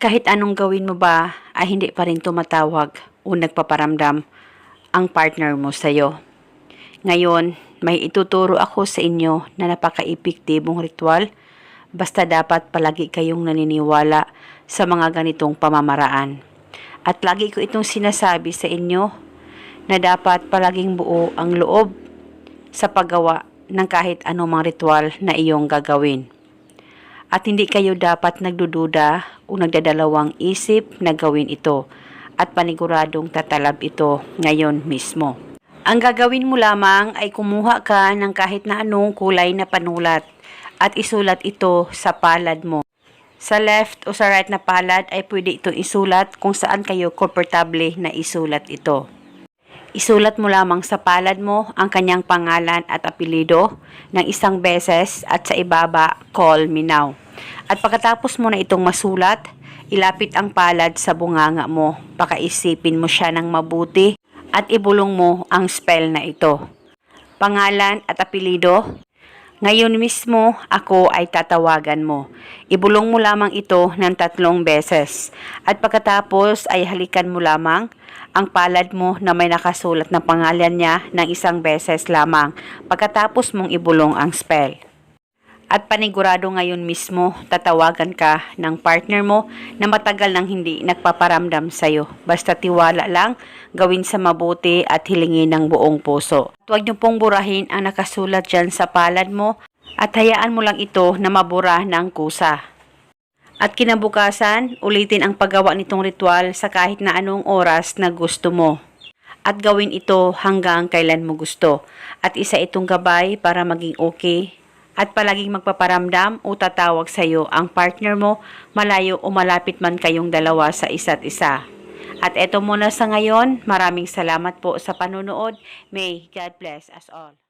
Kahit anong gawin mo ba, ay hindi pa rin tumatawag o nagpaparamdam ang partner mo sa'yo. Ngayon, may ituturo ako sa inyo na napaka-epektibong ritual basta dapat palagi kayong naniniwala sa mga ganitong pamamaraan. At lagi ko itong sinasabi sa inyo na dapat palaging buo ang loob sa paggawa ng kahit anumang ritual na iyong gagawin. At hindi kayo dapat nagdududa o nagdadalawang isip na gawin ito at paniguradong tatalab ito ngayon mismo. Ang gagawin mo lamang ay kumuha ka ng kahit na anong kulay na panulat at isulat ito sa palad mo. Sa left o sa right na palad ay pwede itong isulat kung saan kayo komportable na isulat ito. Isulat mo lamang sa palad mo ang kanyang pangalan at apelido ng isang beses at sa ibaba, call me now. At pagkatapos mo na itong masulat, ilapit ang palad sa bunganga mo. Pakaisipin mo siya ng mabuti at ibulong mo ang spell na ito. Pangalan at apelido, ngayon mismo ako ay tatawagan mo. Ibulong mo lamang ito ng tatlong beses. At pagkatapos ay halikan mo lamang ang palad mo na may nakasulat na pangalan niya ng isang beses lamang pagkatapos mong ibulong ang spell. At panigurado ngayon mismo, tatawagan ka ng partner mo na matagal nang hindi nagpaparamdam sa'yo. Basta tiwala lang, gawin sa mabuti at hilingin ng buong puso. At huwag niyo pong burahin ang nakasulat dyan sa palad mo at hayaan mo lang ito na mabura ng kusa. At kinabukasan, ulitin ang paggawa nitong ritual sa kahit na anong oras na gusto mo. At gawin ito hanggang kailan mo gusto. At isa itong gabay para maging okay at palaging magpaparamdam o tatawag sa iyo ang partner mo malayo o malapit man kayong dalawa sa isa't isa. At eto muna sa ngayon, maraming salamat po sa panunood. May God bless us all.